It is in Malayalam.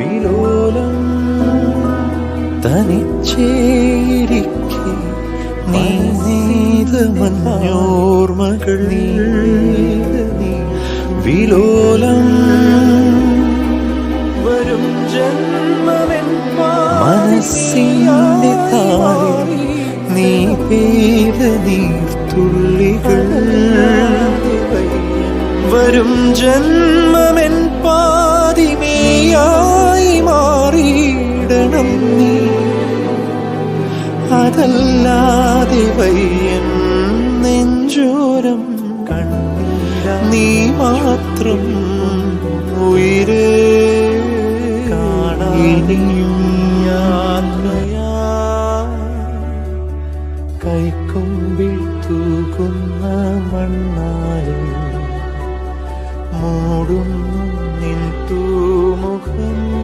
വിലോലം തനിച്ചേരിക്കെ നീ നീത മഞ്ഞോർമകൾ നീ വിലോലം വരും ജന്മവൻ മനസ്സിന്റെ താഴെ നീ പേര് നീർത്തുള്ളികൾ. വരും ജന്മമെൻ പാതിമേയായി മാറിയിടണം നീ. അതല്ലാതെ വയ്യൻ നെഞ്ചോരം കണ്ണില്ല നീ മാത്രം ഉയരേ കാണാനിയും യാത്രയാ കൈക്കൊമ്പിൽ തൂകുന്ന മണ്ണാലും മൂടുന്നു നിൻ തൂമുഖം